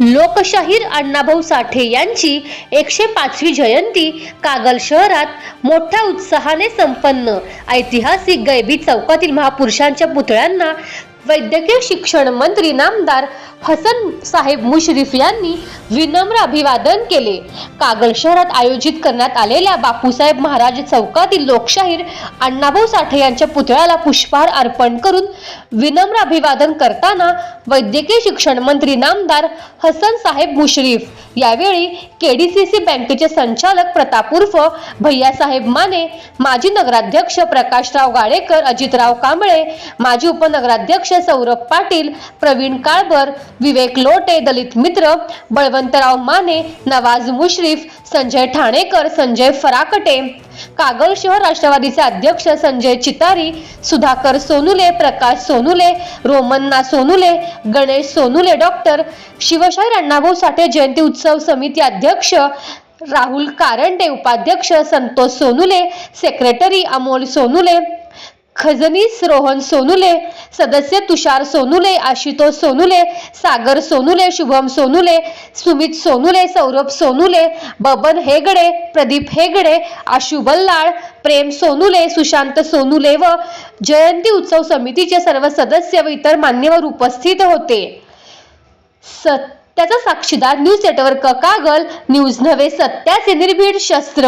लोकशाहीर अण्णाभाऊ साठे यांची एकशे पाचवी जयंती कागल शहरात मोठ्या उत्साहाने संपन्न. ऐतिहासिक गैबी चौकातील महापुरुषांच्या पुतळ्यांना वैद्यकीय शिक्षण मंत्री नामदार हसन साहेब मुश्रीफ यांनी विनम्र अभिवादन केले. कागल शहरात आयोजित करण्यात आलेल्या बापूसाहेब महाराज चौकातील लोकशाहीर अण्णाभाऊ साठे यांच्या पुतळ्याला पुष्पहार अर्पण करून विनम्र अभिवादन करताना वैद्यकीय शिक्षण मंत्री नामदार हसन साहेब मुश्रीफ यावेळी केडीसीसी बँकेचे संचालक प्रताप उर्फ भैयासाहेब माने माजी नगराध्यक्ष प्रकाशराव गाडेकर अजितराव कांबळे माजी उपनगराध्यक्ष सौरभ पाटील प्रवीण काळबर विवेक लोटे दलित मित्र बळवंतराव माने नवाज मुश्रीफ संजय ठाणेकर संजय फराकटे. कागल शहर राष्ट्रवादीचे अध्यक्ष संजय चितारी सुधाकर सोनुले प्रकाश सोनुले रोमन्ना सोनुले गणेश सोनुले डॉक्टर शिवशाहीर अण्णाभाऊ साठे जयंती उत्सव समिती अध्यक्ष राहुल कारंडे उपाध्यक्ष संतोष सोनुले सेक्रेटरी अमोल सोनुले खजनीस रोहन सोनुले सदस्य तुषार सोनुले आशुतोष सोनुले सागर सोनुले शुभम सोनुले सुमित सोनुले सौरभ सोनुले बबन हेगडे प्रदीप हेगडे आशु बल्लाळ प्रेम सोनुले सुशांत सोनुले व जयंती उत्सव समितीचे सर्व सदस्य व इतर मान्यवर उपस्थित होते. सत्याचा साक्षीदार न्यूज नेटवर्क कागल न्यूज नव्हे सत्याचे निर्भीड शस्त्र.